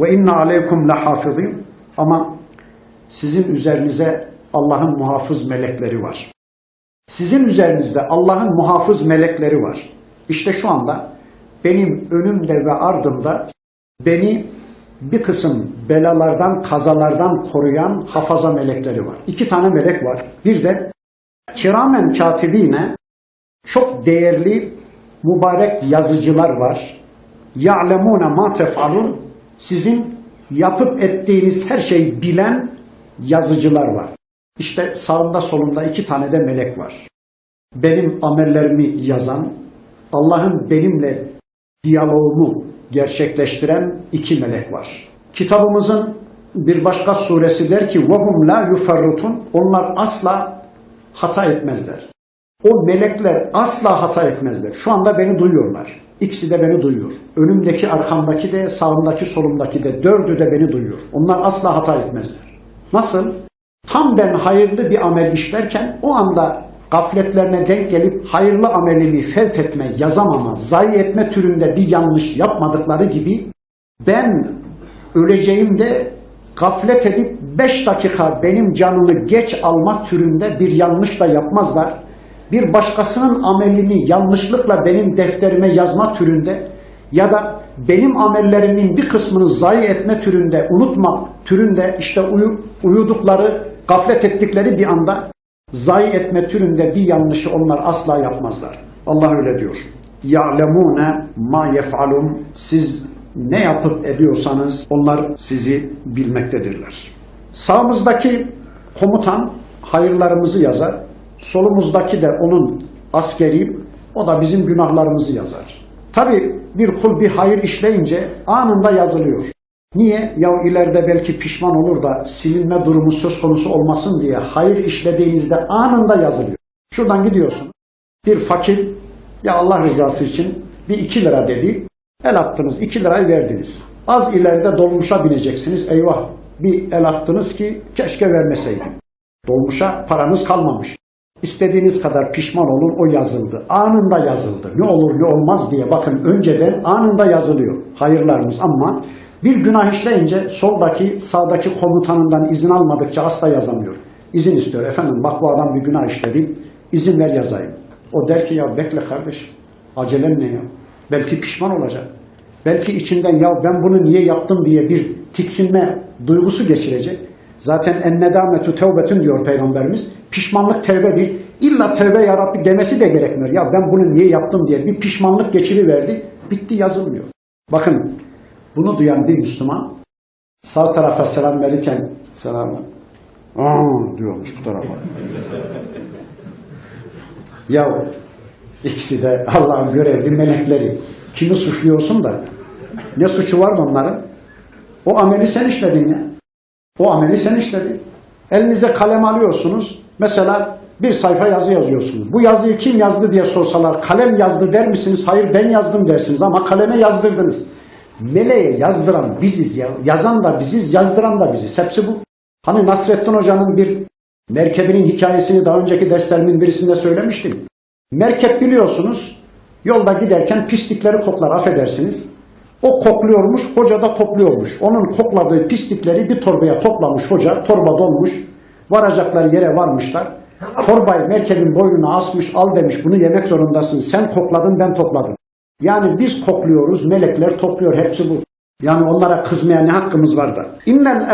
Ve inna aleykum lahafizin. Ama sizin üzerinize Allah'ın muhafız melekleri var. Sizin üzerinizde Allah'ın muhafız melekleri var. İşte şu anda benim önümde ve ardımda beni bir kısım belalardan, kazalardan koruyan hafaza melekleri var. İki tane melek var. Bir de kiramen katibine çok değerli mübarek yazıcılar var. Ya'lemune ma tef'alun sizin yapıp ettiğiniz her şeyi bilen yazıcılar var. İşte sağında solunda iki tane de melek var. Benim amellerimi yazan, Allah'ın benimle diyaloğumu gerçekleştiren iki melek var. Kitabımızın bir başka suresi der ki وَهُمْ لَا يُفَرُّتُونَ Onlar asla hata etmezler. O melekler asla hata etmezler. Şu anda beni duyuyorlar. İkisi de beni duyuyor. Önümdeki, arkamdaki de, sağımdaki, solumdaki de, dördü de beni duyuyor. Onlar asla hata etmezler. Nasıl? Tam ben hayırlı bir amel işlerken o anda gafletlerine denk gelip hayırlı amelimi fevt etme, yazamama, zayi etme türünde bir yanlış yapmadıkları gibi ben öleceğimde gaflet edip beş dakika benim canımı geç almak türünde bir yanlış da yapmazlar Bir başkasının amelini yanlışlıkla benim defterime yazma türünde ya da benim amellerimin bir kısmını zayi etme türünde, unutmak türünde işte uyu, uyudukları, gaflet ettikleri bir anda zayi etme türünde bir yanlışı onlar asla yapmazlar. Allah öyle diyor. يَعْلَمُونَ ma يَفْعَلُونَ Siz ne yapıp ediyorsanız onlar sizi bilmektedirler. Sağımızdaki komutan hayırlarımızı yazar. Solumuzdaki de onun askeri, o da bizim günahlarımızı yazar. Tabi bir kul bir hayır işleyince anında yazılıyor. Niye? Ya ileride belki pişman olur da silinme durumu söz konusu olmasın diye hayır işlediğinizde anında yazılıyor. Şuradan gidiyorsun. Bir fakir ya Allah rızası için bir iki lira dedi. El attınız iki lirayı verdiniz. Az ileride dolmuşa bineceksiniz. Eyvah bir el attınız ki keşke vermeseydim. Dolmuşa paranız kalmamış. İstediğiniz kadar pişman olun o yazıldı. Anında yazıldı. Ne olur ne olmaz diye bakın önceden anında yazılıyor hayırlarımız ama bir günah işleyince soldaki sağdaki komutanından izin almadıkça asla yazamıyor. İzin istiyor. Efendim bak bu adam bir günah işledi. izin ver yazayım. O der ki ya bekle kardeş. Acelem ne ya? Belki pişman olacak. Belki içinden ya ben bunu niye yaptım diye bir tiksinme duygusu geçirecek. Zaten en nedametu tevbetün diyor Peygamberimiz. Pişmanlık tevbedir. İlla tevbe ya Rabbi demesi de gerekmiyor. Ya ben bunu niye yaptım diye bir pişmanlık geçiriverdi. Bitti yazılmıyor. Bakın bunu duyan bir Müslüman sağ tarafa selam verirken selam Aa diyormuş bu tarafa. ya ikisi de Allah'ın görevli melekleri. Kimi suçluyorsun da ne suçu var onların? O ameli sen işledin ya. O ameli sen işledin. Elinize kalem alıyorsunuz. Mesela bir sayfa yazı yazıyorsunuz. Bu yazıyı kim yazdı diye sorsalar kalem yazdı der misiniz? Hayır ben yazdım dersiniz ama kaleme yazdırdınız. Meleğe yazdıran biziz ya. Yazan da biziz, yazdıran da biziz. Hepsi bu. Hani Nasrettin Hoca'nın bir merkebinin hikayesini daha önceki derslerimin birisinde söylemiştim. Merkep biliyorsunuz yolda giderken pislikleri koklar affedersiniz. O kokluyormuş, hoca da topluyormuş. Onun kokladığı pislikleri bir torbaya toplamış hoca, torba dolmuş. Varacakları yere varmışlar. Torbayı merkebin boynuna asmış, al demiş bunu yemek zorundasın. Sen kokladın, ben topladım. Yani biz kokluyoruz, melekler topluyor, hepsi bu. Yani onlara kızmaya ne hakkımız var da. İnnel